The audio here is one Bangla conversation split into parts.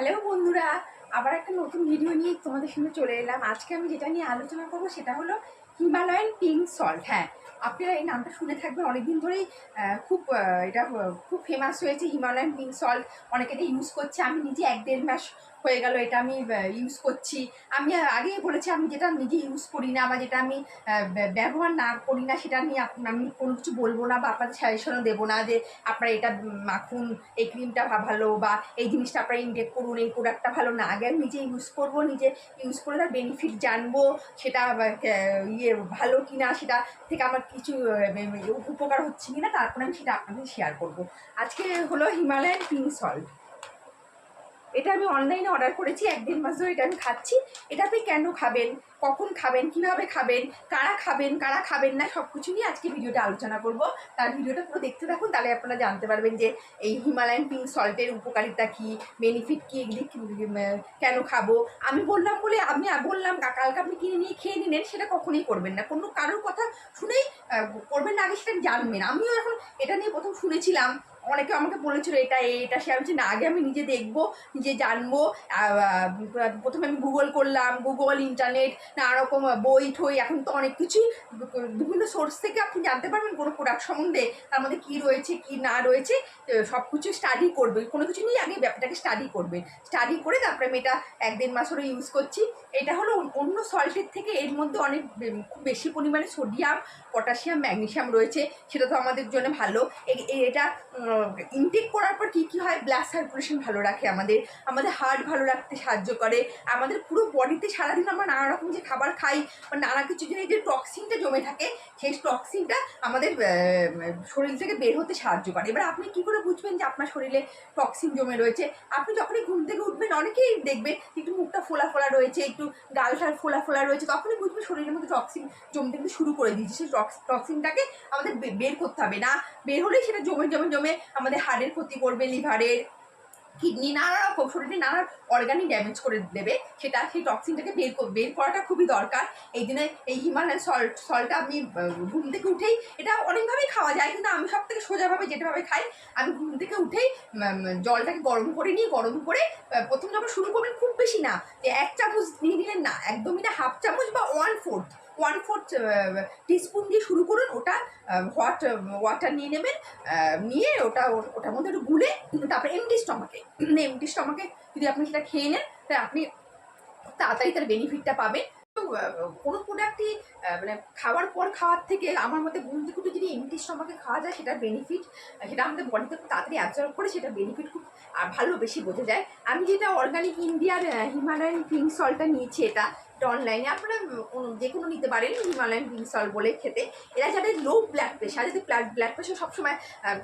হ্যালো বন্ধুরা, আবার একটা নতুন ভিডিও নিয়ে তোমাদের সঙ্গে চলে এলাম। আজকে আমি যেটা নিয়ে আলোচনা করব সেটা হলো হিমালয়ান পিঙ্ক সল্ট হ্যাঁ আপনারা এই নামটা শুনে থাকবেন, অনেকদিন ধরেই খুব এটা খুব ফেমাস হয়েছে হিমালয়ান পিঙ্ক সল্ট অনেকে এটা ইউজ করছে। আমি নিজে এক দেড় মাস হয়ে গেল, এটা আমি ইউজ করছি। আমি আগেই বলেছি, আমি যেটা নিজে ইউজ করি না বা যেটা আমি ব্যবহার না করি না, সেটা নিয়ে আমি কোনো কিছু বলব না বা আপনাদের সাজেশনও দেবো না যে আপনারা এটা মাখুন, এই ক্রিমটা ভালো বা এই জিনিসটা আপনারা ইনটেক করুন, এই প্রোডাক্টটা ভালো না। আগে আমি নিজে ইউজ করব, নিজে ইউজ করে তার বেনিফিট জানব, সেটা ইয়ে ভালো কি না সেটা থেকে আমার কিছু উপকার হচ্ছে কি না তারপরে আমি সেটা আপনাদের শেয়ার করব। আজকে হলো হিমালয়ান পিঙ্ক সল্ট এটা আমি অনলাইনে অর্ডার করেছি এক মাস ধরে এটা আমি খাচ্ছি। এটা আপনি কেন খাবেন? কখন খাবেন? কীভাবে খাবেন? কারা খাবেন? কারা খাবেন না? সব কিছু নিয়ে আজকে ভিডিওটা আলোচনা করব। তার ভিডিওটা পুরো দেখতে থাকুন, তাহলে আপনারা জানতে পারবেন যে এই হিমালয়ান পিঙ্ক সল্টের উপকারিতা কী বেনিফিট কী, এগুলি কেন খাব? আমি বললাম বলে আমি বললাম কালকে আপনি কিনে নিয়ে খেয়ে নিলেন, সেটা কখনোই করবেন না। কোনো কারোর কথা শুনেই করবেন না, আগে সেটা জানবেন। আমিও এখন এটা নিয়ে প্রথম শুনেছিলাম। অনেকে আমাকে বলেছিল, এটা এটা সে আমি না, আগে আমি নিজে দেখব, নিজে জানব। প্রথমে আমি গুগল করলাম গুগল ইন্টারনেট নানা রকম বই, ঠই, এখন তো অনেক কিছুই, বিভিন্ন সোর্স থেকে আপনি জানতে পারবেন কোনো প্রোডাক্ট সম্বন্ধে, তার মধ্যে কী রয়েছে, কী না রয়েছে সব কিছু স্টাডি করবে কোনো কিছু নিয়ে আগে ব্যাপারটাকে স্টাডি করবেন। স্টাডি করে তারপরে আমি এটা এক দেড় মাস ধরে ইউজ করছি। এটা হলো অন্য- সল্টের থেকে এর মধ্যে অনেক খুব বেশি পরিমাণে সোডিয়াম পটাশিয়াম ম্যাগনেশিয়াম রয়েছে। সেটা তো আমাদের জন্য ভালো। এটা ইনটেক করার পর কী কী হয়? ব্লাড সার্কুলেশন ভালো রাখে, আমাদের আমাদের হার্ট ভালো রাখতে সাহায্য করে, আমাদের পুরো বডিতে সারাদিন আমরা নানা রকম যে খাবার খাই বা নানা কিছু যে যে টক্সিনটা জমে থাকে, সেই টক্সিনটা আমাদের শরীর থেকে বের হতে সাহায্য করে। এবার আপনি কী করে বুঝবেন যে আপনার শরীরে টক্সিন জমে রয়েছে? আপনি যখনই ঘুম থেকে উঠবেন, অনেকেই দেখবেন একটু মুখটা ফোলা ফোলা রয়েছে, একটু গালটাল ফোলা ফোলা রয়েছে, তখনই বুঝবেন শরীরের মধ্যে টক্সিন জমতে কিন্তু শুরু করে দিয়েছে। সেই টক্স- টক্সিনটাকে আমাদের বের করতে হবে। না, বের হলেই সেটা জমে জমে জমে আমাদের হাড়ের ক্ষতি করবে, লিভারের, কিডনি, নানা রকম, শরীরে নানা অর্গানিক ড্যামেজ করে দেবে। সেটা, সেই টক্সিনটাকে বের বের করাটা খুবই দরকার। এই দিনে এই হিমালয়ান সল্ট সল্টটা আমি ঘুম থেকে উঠেই, এটা অনেকভাবেই খাওয়া যায়, কিন্তু আমি সব থেকে সোজাভাবে যেটাভাবে খাই, আমি ঘুম থেকে উঠেই জলটাকে গরম করে নিই গরম করে প্রথম যখন শুরু করবেন, খুব বেশি না এক চামচ নিয়ে নিলেন না, একদমই না, হাফ চামচ বা one fourth one fourth teaspoon দিয়ে শুরু করুন। ওটা হট ওয়াটার নিয়ে নেবেন নিয়ে ওটা, ওটার মধ্যে একটু গুলে তারপরে এমটি স্টমাকে এমটি স্টমাকে যদি আপনি সেটা খেয়ে নেন, তাহলে আপনি তাড়াতাড়ি তার বেনিফিটটা পাবেন। কোনো প্রোডাক্টই মানে খাওয়ার পর খাওয়ার থেকে আমার মতে থেকে উঠে যদি এমটি স্টমাকে খাওয়া যায়, সেটার বেনিফিট সেটা আমাদের বডিতে খুব তাড়াতাড়ি অ্যাবজর্ব করে সেটা বেনিফিট খুব ভালো বেশি বোঝা যায়। আমি যেটা অর্গানিক ইন্ডিয়ার হিমালয়ান পিঙ্ক সল্টটা নিয়েছি এটা এটা অনলাইনে আপনারা যে কোনো নিতে পারেন হিমালয়ান পিঙ্ক সল্ট বলে খেতে। এরা যাদের লো ব্লাড প্রেশার যাদের ব্লাড প্রেশার সবসময়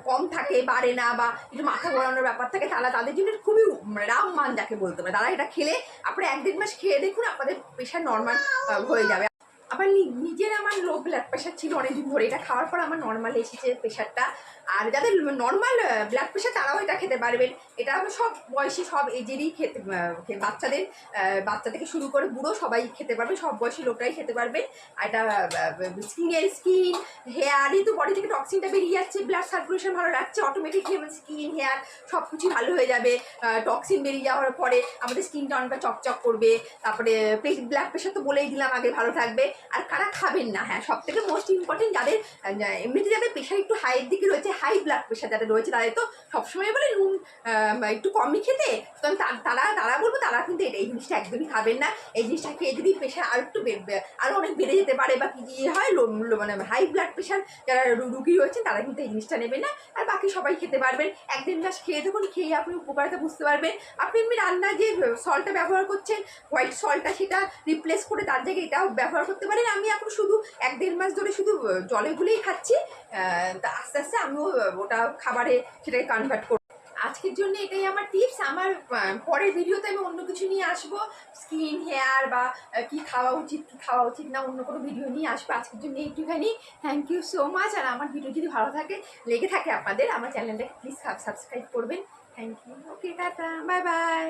কম থাকে, বাড়ে না বা একটু মাথা ঘোরানোর ব্যাপার থাকে, তারা তাদের জন্য খুবই রাম মান যাকে বলতে পারে। তারা এটা খেলে, আপনারা এক দেড় মাস খেয়ে দেখুন, আপনাদের প্রেশার নর্মাল হয়ে যাবে। আবার নিজের আমার লো ব্লাড প্রেশার ছিল অনেকদিন ধরে। এটা খাওয়ার পর আমার নর্মাল এসেছে প্রেশারটা আর যাদের নর্মাল ব্লাড প্রেশার তারাও এটা খেতে পারবেন। এটা সব বয়সী, সব এজেরই খেতে বাচ্চাদের বাচ্চা থেকে শুরু করে বুড়ো সবাই খেতে পারবে, সব বয়সী লোকরাই খেতে পারবে। আর এটা স্কিনের স্কিন হেয়ারই তো বডি থেকে টক্সিনটা বেরিয়ে যাচ্ছে ব্লাড সার্কুলেশন ভালো রাখছে অটোমেটিকলি আমার স্কিন হেয়ার সব কিছু ভালো হয়ে যাবে। টক্সিন বেরিয়ে যাওয়ার পরে আমাদের স্কিনটা অনেকটা চকচক করবে। তারপরে ব্লাড প্রেশার তো বলেই দিলাম, আগে ভালো থাকবে। আর কারা খাবেন না? হ্যাঁ সব থেকে মোস্ট ইম্পর্টেন্ট যাদের এমনিতে যাদের প্রেশার একটু হাইয়ের দিকে রয়েছে হাই ব্লাড প্রেশার যাদের রয়েছে, তাদের তো সবসময় বলে নুন একটু কমই খেতে। তো, তারা তারা বলব তারা কিন্তু এটা, এই জিনিসটা একদমই খাবেন না। এই জিনিসটা খেয়ে যদি প্রেশার আর একটু আরও অনেক বেড়ে যেতে পারে বা কি হয় মানে হাই ব্লাড প্রেশার যারা রুগী রয়েছেন, তারা কিন্তু এই জিনিসটা নেবেন না। আর বাকি সবাই খেতে পারবেন। একদিন মাস খেয়ে দেখুন, খেয়ে আপনি উপকারিতা বুঝতে পারবেন। আপনি এমনি রান্না যে সল্টটা ব্যবহার করছেন হোয়াইট সল্টটা সেটা রিপ্লেস করে তার জায়গায় এটাও ব্যবহার করতে পারেন। আমি এখন শুধু এক দেড় মাস ধরে শুধু আহ, জলে গুলেই খাচ্ছি তা আস্তে আস্তে আমিও ওটা খাবারে সেটাকে কনভার্ট করব আজকের জন্য এটাই আমার টিপস আমার পরের ভিডিওতে আমি অন্য কিছু নিয়ে আসব। স্কিন হেয়ার বা কি খাওয়া উচিত কি খাওয়া উচিত না অন্য কোনো ভিডিও নিয়ে আসব। আজকের জন্য একটুখানি থ্যাংক ইউ সো মাচ আর আমার ভিডিও যদি ভালো থাকে লেগে থাকে আপনাদের আমার চ্যানেলটাকে প্লিজ সাবস্ক্রাইব করবেন। Thank you okay tata. Bye bye